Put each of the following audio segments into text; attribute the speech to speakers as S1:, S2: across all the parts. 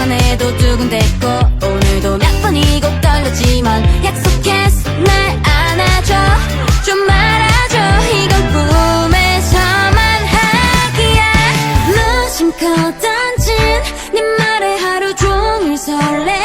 S1: 내치는 장난에도 두근댔고 오늘도 몇 번이고 떨렸지만 약속했어 날 안아줘. 좀 말아줘. 이건 꿈에서만 하기야. 무심코 던진 네 말에 하루 종일 설레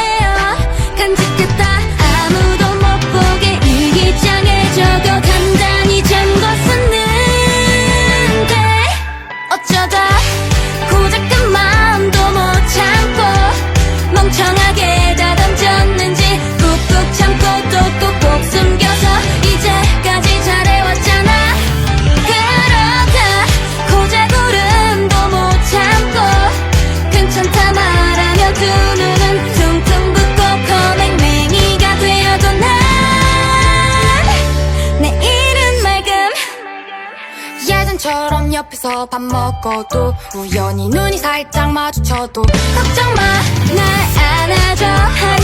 S1: 예전처럼 옆에서 밥 먹어도 우연히 눈이 살짝 마주쳐도 걱정 마날 안아줘